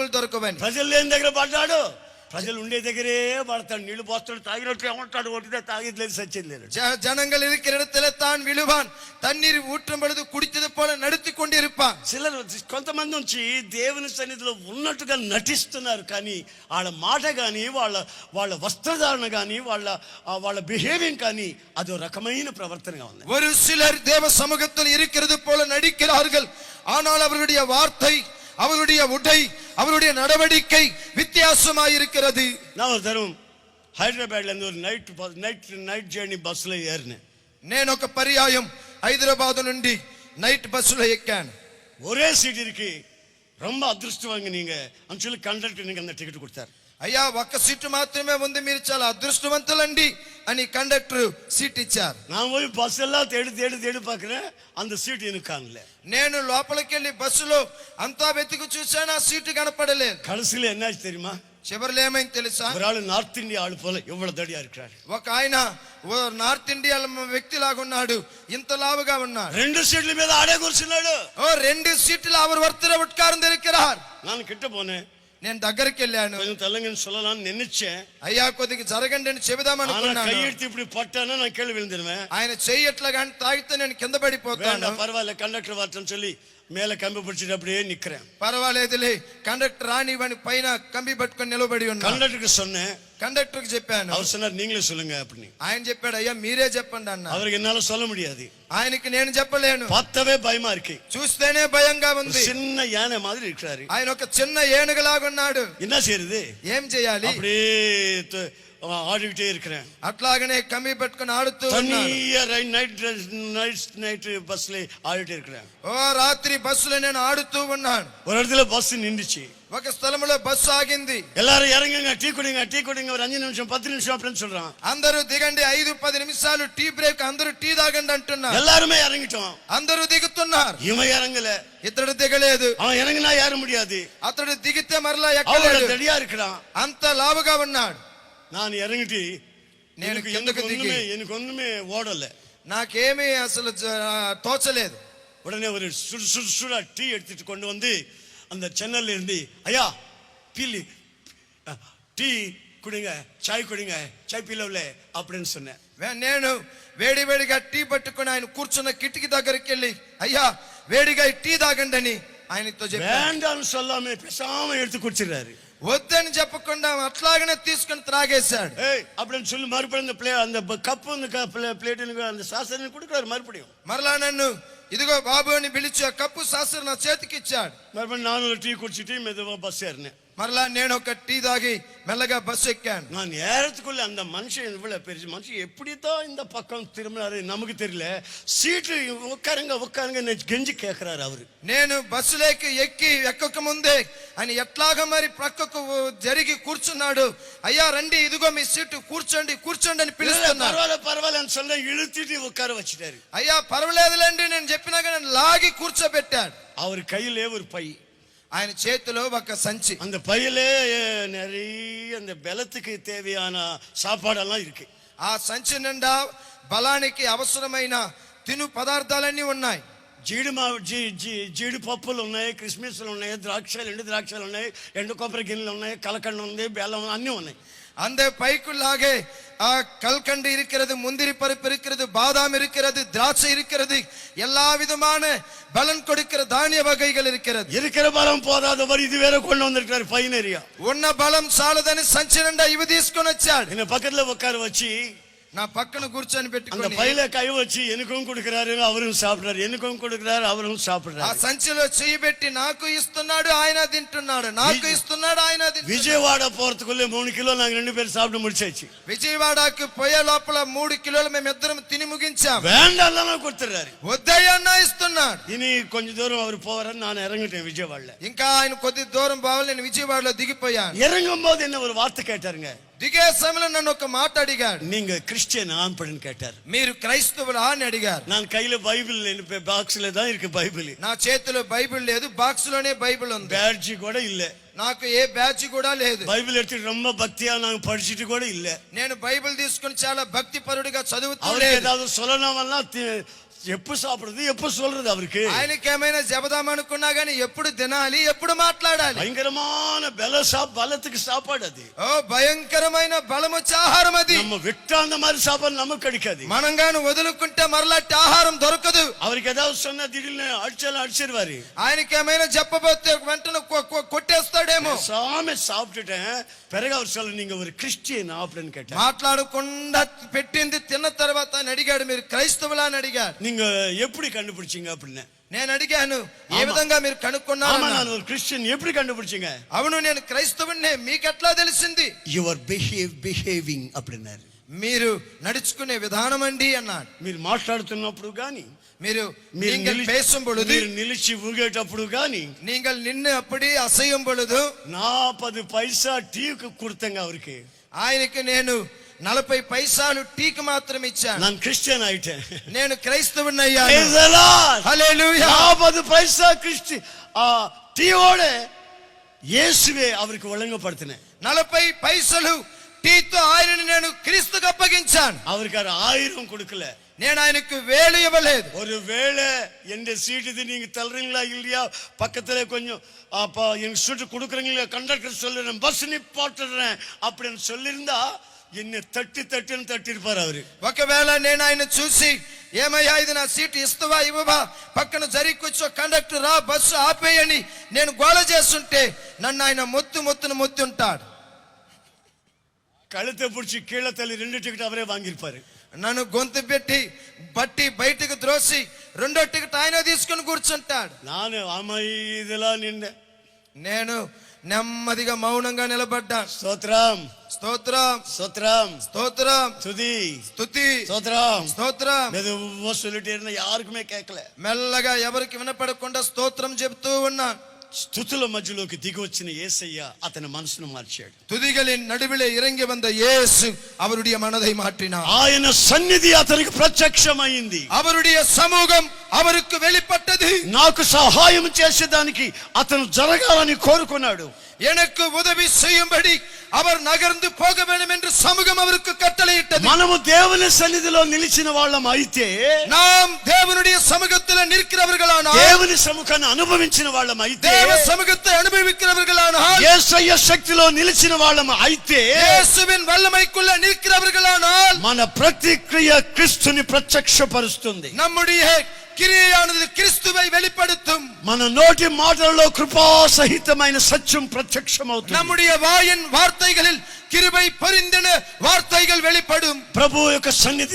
డబ్బులు దొరకవని ప్రజలు లేని దగ్గర పడ్డాడు ప్రజలు ఉండే దగ్గరే పడతాడు నీళ్లు పోస్తాడు తాగినట్టు ఏమంటాడు ఒకటిదే తాగేది లేదు సచ్చేది లేదు ஜ- ஜனங்கள் இருக்கிற இடத்துல தான் விழுவான் தண்ணீர் ஊற்றும் பொழுது குடித்தது போல நடத்தி கொண்டிருப்பான் చిల్లర కొంతమంది వచ్చి దేవుని సన్నిధిలో ఉన్నట్టుగా నటిస్తున్నారు కానీ వాళ్ళ మాట కానీ వాళ్ళ వాళ్ళ వస్త్రధారణ కానీ వాళ్ళ ఆ వాళ్ళ బిహేవింగ్ కానీ అదో రకమైన ప్రవర్తనగా ఉంది ஒரு சிலர் தேவ சமூகத்தில் இருக்கிறது போல நடிக்கிறார்கள் ஆனால் அவர்களுடைய வார்த்தை அவருடைய உடை அவருடைய நடவடிக்கை வித்தியாசமாயிருக்கிறது நான் ஒரு தரம் ஹைதராபாத்லேருந்து ஒரு நைட் நைட் நைட் ஜேர்னி பஸ்ஸில் ஏறினேன் నేను ఒక పర్యాయం హైదరాబాద్ నుండి నైట్ బస్సులో ఎక్కాను ஒரே சீட் இருக்கு ரொம்ப அதிருஷ்டவாங்க நீங்க అని சொல்லி కండక్టర్ నీకు அந்த టికెట్ கொடுத்தாரு అయ్యా ఒక్క సీటు మాత్రమే ఉంది మీరు చాలా అదృష్టవంతులండి అని కండక్టర్ సీట్ ఇచ్చారు நான் போய் பஸ் எல்லாம் தேடி தேடி தேடி பார்க்குறேன் அந்த சீட் எனக்கு காணல నేను లోపలికి వెళ్ళి బస్సులో అంతా వెతికి చూశాను ఆ సీటు కనపడలేదు கடைசியில் என்னாச்சு தெரியுமா చివరిలో ఏమైంది తెలుసా ஒரு ஆள் நார்த் இந்தியா ஆள் போல எவ்வளவு தடியா இருக்கிறார் ఒక ఆయన ఓ నార్త్ ఇండియా వ్యక్తి లాగా ఉన్నాడు ఇంత లావుగా ఉన్నాడు ரெண்டு சீட்ல మీద ఆడే కూర్చున్నాడు ఓ రెండు సీట్లు அவர் ஒருத்தர் உட்கார்ந்து இருக்கிறார் நான் கிட்ட போனேன் నేను దగ్గరికి వెళ్ళాను కొంచెం తెలంగాణ సొల్లాలని నిన్నచ్చే అయ్యా కొద్దిగా జరగండి చెబుదామని కయ్యెత్తి ఇప్పుడు పట్టాను నాకు కేళ్ళు వెళ్ళిందినమే ఆయన చెయ్యి ఎట్లా కానీ తాగితే నేను కింద పడిపోతాను పర్వాలే కండక్టర్ వార్తను చొల్లి మేల కంబి పిడిచినప్పుడే నిక్కరా పర్వాలేదులే కండక్టర్ రానివ్వని పైన కంబి పట్టుకొని నిలబడి ఉన్నా కండక్టర్కి సొన్నే కండక్టర్ కి చెప్పాను அவர் சொன்னார் நீங்களே சொல்லுங்க அப்படின்னு ఆయన చెప్పాడు అయ్యా మీరే చెప్పండి అన్న அவருக்கு என்னால சொல்ல முடியாது ఆయనకి నేను చెప్పలేను பார்த்தவே பயமா இருக்கு చూస్తేనే భయంగా ஒரு ఉంది சின்ன யானை மாதிரி இருக்கிறாரு ఆయన ఒక చిన్న ఏనుగులాగున్నాడు என்ன செய்யறது ఏం చేయాలి அப்படியே த- ஆடிக்கிட்டே இருக்கிறேன் అట్లాగనే కమ్మి పట్టుకొని ఆడుతూ ఉన్నాడు தனியா நைட் நைட் நைட் பஸ்ல ஆடிட்டு இருக்கிறேன் ఓ రాత్రి బస్సులో నేను ఆడుతూ ఉన్నాను ஒரு இடத்துல பஸ் நின்றுச்சு ఒక స్థలంలో బస్సు ఆగింది எல்லாரும் இறங்குங்க டீ குடிங்க டீ குடிங்க ஒரு அஞ்சு நிமிஷம் பத்து நிமிஷம் அப்படின்னு சொல்றான் అందరూ దిగండి ఐదు పది నిమిషాలు టీ బ్రేక్ అందరూ టీ తాగండి అంటున్నారు எல்லாருமே இறங்கிட்டோம் అందరూ దిగుతున్నారు இவன் இறங்கல ఇతడు దిగలేదు அவன் இறங்குனா ஏற முடியாது అతడు దిగితే మరలా அவளோட ఎక్కలేదు தடியா இருக்கிறான் అంత లావుగా ఉన్నాడు நான் இறங்கிட்டு నేను எனக்கு కిందకు எனக்கு దిగి ஒண்ணுமே எனக்கு ஒண்ணுமே ஓடல నాకేమీ అసలు జ- తోచలేదు உடனே ஒரு சுடு சுடு சுடா டீ எடுத்துட்டு கொண்டு வந்து அந்த சென்னல்ல இருந்து ஐயா பீலி அஹ், டீ குடிங்க சாய் குடிங்க சாய் பீலவுல அப்படின்னு சொன்னேன் వే- నేను వేడి వేడిగా టీ పట్టుకుని ఆయన కూర్చున్న కిటికీ దగ్గరికి వెళ్ళి అయ్యా వేడిగా ఈ టీ తాగండి అని ఆయనతో చెప్పాను வேண்டாம்னு சொல்லாம பேசாம எடுத்து குடிச்சிடுறாரு వద్దని చెప్పకుండా అట్లాగనే తీసుకుని త్రాగేశాడు ஏய் அப்படின்னு சொல்லி மறுபடியும் அந்த பிளே அந்த ப- கப்பு அந்த பிளேட்டுக்கு அந்த சாசனம் கொடுக்குறாரு மறுபடியும் మరలా నన్ను ఇదిగో బాబు అని పిలిచి ఆ కప్పు శాస్త్రం నా చేతికి ఇచ్చాడు மறுபடியும் நானும் ஒரு டீ குடிச்சிட்டு மெதுவா பஸ் ஏறினேன் మరలా నేను ఒక టీ తాగి మెల్లగా బస్సు ఎక్కాను நான் நேரத்துக்குள்ள அந்த மனுஷன் இவ்வளவு பெரிய மனுஷன் எப்படித்தான் இந்த பக்கம் திரும்பினாரு நமக்கு தெரியல சீட்டு உட்காருங்க உட்காருங்க கெஞ்சி கேட்கிறாரு அவரு నేను బస్సులోకి ఎక్కి ఎక్కక ముందే ఆయన ఎట్లాగా మరి ప్రక్కకు జరిగి కూర్చున్నాడు అయ్యా రండి ఇదిగో మీ సీటు కూర్చోండి కూర్చోండి అని పిలుస్తున్నాడు பரவாயில்ல பரவாயில்லன்னு சொல்ல இழுத்துட்டு உட்கார வச்சுட்டாரு అయ్యా పర్వాలేదులేండి నేను చెప్పినాక నేను లాగి కూర్చోబెట్టాడు அவர் கையிலே ஒரு பை ఆయన చేతిలో ఒక సంచి அந்த பையிலே நிறைய அந்த பலத்துக்கு தேவையான சாப்பாடெல்லாம் இருக்கு ఆ సంచి నిండా బలానికి అవసరమైన తిను పదార్థాలన్నీ ఉన్నాయి జీడి మా జీ జీ జీడి పప్పులు ఉన్నాయి కిస్మిస్లు ఉన్నాయి ద్రాక్షలు ఎండు ద్రాక్షలు ఉన్నాయి ఎండు కొబ్బరి గిన్నెలు ఉన్నాయి కలకండ ఉంది బెల్లం అన్నీ ఉన్నాయి அந்த பைக்குள்ளாக ஆ, கல்கண்டு இருக்கிறது முந்திரி பருப்பு இருக்கிறது பாதாம் இருக்கிறது திராட்சை இருக்கிறது எல்லா விதமான பலன் கொடுக்கிற தானிய வகைகள் இருக்கிறது இருக்கிற பலம் போதாதவர் இது வேற கொண்டு வந்திருக்காரு பையனரியா ఉన్న బలం చాలదని సంచి నిండా ఇవి తీసుకొని వచ్చాడు என்ன பக்கத்துல உட்கார வச்சு నా పక్కన కూర్చొని அந்த పెట్టుకొని பையில கை வச்சு எனக்கும் கொடுக்கிறாரு அவரும் சாப்பிடுறாரு எனக்கும் கொடுக்கிறாரு அவரும் ఆ சாப்பிடுறாரு సంచిలో చెయ్యి పెట్టి నాకు ఇస్తున్నాడు ఆయన తింటున్నాడు నాకు ఇస్తున్నాడు ఆయన తింటున్నాడు விஜயவாடா போறதுக்குள்ள மூணு கிலோ நாங்க ரெண்டு பேரும் சாப்பிட்டு முடிச்சாச்சு విజయవాడకు పోయే లోపల మూడు కిలోలు మేము ఇద్దరం తిని ముగించాం வேண்டாம் கொடுத்துறாரு వద్దయ్యన్నా ఇస్తున్నాడు இனி கொஞ்ச தூரம் அவர் போவாரன்னு நான் இறங்கிட்டேன் விஜயவாடல ఇంకా ఆయన కొద్ది దూరం బావాలి నేను విజయవాడలో దిగిపోయాను இறங்கும் போது என்ன ஒரு வார்த்தை கேட்டாருங்க దిగే సమయంలో నన్ను ఒక మాట అడిగాడు நீங்க கிறிஸ்டியன் ஆம்படின்னு கேட்டார் మీరు క్రైస్తవులా అని అడిగారు நான் கையில பைபிள் பாக்ஸ்ல தான் இருக்கு பைபிள் నా చేతిలో బైబిల్ లేదు బాక్స్ లోనే బైబిల్ ఉంది பேட்ஜி கூட இல்ல నాకు ఏ బ్యాచ్ కూడా లేదు பைபிள் எடுத்து ரொம்ப பக்தியா நாங்க படிச்சுட்டு கூட இல்ல నేను బైబిల్ తీసుకుని చాలా భక్తి పరుడిగా చదువుతూ அவருக்கு లేదు ஏதாவது சொல்லணும்னா தி- எப்ப சாப்பிடுறது எப்ப சொல்றது அவருக்கு ఆయనకి ఏమైనా చెబదాం అనుకున్నా గానీ ఎప్పుడు తినాలి ఎప్పుడు మాట్లాడాలి பயங்கரமான பல சா பலத்துக்கு சாப்பாடு அது ఓ భయంకరమైన బలమొచ్చే ఆహారం అది நம்ம விட்டா அந்த மாதிரி சாப்பாடு நமக்கு கிடைக்காது మనం గాని వదులుకుంటే మరలాంటి ఆహారం దొరకదు அவருக்கு ஏதாவது சொன்னா திடீர்னு அடிச்சாலும் அடிச்சிருவாரு ఆయనకి ఏమైనా చెప్పబోతే వెంటనే కొ- కొ- కొట్టేస్తాడేమో சாமி சாப்பிட்டுட்டேன் பிறகு அவர் சொல்ல நீங்க ஒரு கிறிஸ்டியன் அப்படின்னு கேட்டார் మాట్లాడకుండా పెట్టింది తిన్న తర్వాత ఆయన అడిగాడు మీరు క్రైస్తవులా అని అడిగాడు நீங்க எப்படி கண்டுபிடிச்சீங்க அப்படின்னு నేను అడిగాను ఏ ఆమా. విధంగా మీరు కనుక్కున్నారు ஆமா అన్నాడు. நான் ஒரு கிறிஸ்டியன் எப்படி கண்டுபிடிச்சீங்க అవును నేను క్రైస్తవుడినే మీకెట్లా తెలిసింది యువర్ బిహేవ్ బిహేవింగ్ அப்படின்னாரு మీరు నడుచుకునే విధానం అండి అన్నాడు మీరు మాట్లాడుతున్నప్పుడు గాని మీరు మీరు நீங்கள் నిలి- பேசும் பொழுது మీరు నిలిచి ఊగేటప్పుడు గాని நீங்கள் நின்னு அப்படி అసహ్యం பொழுது நாற்பது பைசா டீக்கு கொடுத்தங்க அவருக்கு ఆయనకి నేను నలభై పైసలు టీకి మాత్రం ఇచ్చాను நான் கிறிஸ்டியன் ஆயிட்டேன் నేను క్రైస్తవుని అయ్యాను Praise the Lord. హల్లెలూయా நாற்பது பைசா கிறிஸ்டி ஆ, டீயோட இயேசுவே அவருக்கு வழங்கப்படுத்தினேன் నలభై పైసలు టీతో ఆయనని నేను క్రీస్తుకు అప్పగించాను அவருக்கு அவர் ஆயிரம் கொடுக்கல నేను ఆయనకు వేలు ఇవ్వలేదు ஒருவேளை எந்த சீட் இது நீங்க தள்ளுறீங்களா இல்லையா பக்கத்துல கொஞ்சம் அப்ப எனக்கு சீட்டு கொடுக்குறீங்களா கண்டக்டர் சொல்லுறேன் பஸ் நிப்பாட்டுறேன் அப்படின்னு சொல்லியிருந்தா ఎన్ని తట్టి తట్టిని తట్టిరిపారు అవి ఒకవేళ నేను ఆయన చూసి ఏమయ్యా ఇది నా సీట్ ఇస్తావా ఇవ్వవా? పక్కన జరికొచ్చో కండక్టర్ రా బస్సు ఆపేయని నేను గోల చేస్తుంటే నన్ను ఆయన మొత్తు మొత్తును మొత్తుంటాడు కళ్ళతో పుడిచి కీళ్ళ తల్లి రెండు టికెట్ అవరే వాంగిపోయారు నన్ను గొంతు పెట్టి బట్టి బయటకు ద్రోసి రెండో టికెట్ ఆయన తీసుకుని కూర్చుంటాడు. నాను అమ్మాయి నిన్న. నేను నెమ్మదిగా మౌనంగా నిలబడ్డాను ஸ்தோத்ரம் స్తోత్రం ஸ்தோத்ரம் స్తోత్రం துதி స్తుతి ஸ்தோத்ரம் స్తోత్రం மெதுவா சொல்லிட்டே இருந்தா யாருக்குமே கேட்கல మెల్లగా ఎవరికి వినపడకుండా స్తోత్రం చెబుతూ ఉన్నాను స్థుతుల మధ్యలోకి దిగి వచ్చిన ఏసయ్య అతని మనసును మార్చాడు துதிகளின் நடுவிலே இறங்கி வந்த இயேசு அவருடைய மனதை மாற்றினார் ఆయన సన్నిధి అతనికి ప్రత్యక్షమైంది அவருடைய சமூகம் அவருக்கு வெளிப்பட்டது నాకు సహాయం చేసేదానికి అతను జరగాలని కోరుకున్నాడు எனக்கு உதவி செய்யும்படி அவர் நகர்ந்து போக வேண்டும் என்று சமூகம் அவருக்கு கட்டளையிட்டது మనము దేవుని సన్నిధిలో నిలిచిన వాళ్ళం అయితే நாம் தேவனுடைய சமூகத்தில் நிற்கிறவர்களானால் దేవుని సముఖాన్ని అనుభవించిన వాళ్ళం అయితే தேவ சமூகத்தை அனுபவிக்கிறவர்களானால் యేసయ్య శక్తిలో నిలిచిన వాళ్ళం అయితే இயேசுவின் வல்லமைக்குள்ள நிற்கிறவர்களானால் మన ప్రతిక్రియ క్రీస్తుని ప్రత్యక్షపరుస్తుంది நம்முடைய கிரியையானது கிறிஸ்துவை வெளிப்படுத்தும் మన నోటి మాటలలో కృపా సహితమైన సత్యం ప్రత్యక్షమవుతుంది நம்முடைய வாயின் வார்த்தைகளில் கிருபை பொரிந்தன வார்த்தைகள் வெளிப்படும் ప్రభు యొక్క సన్నిధి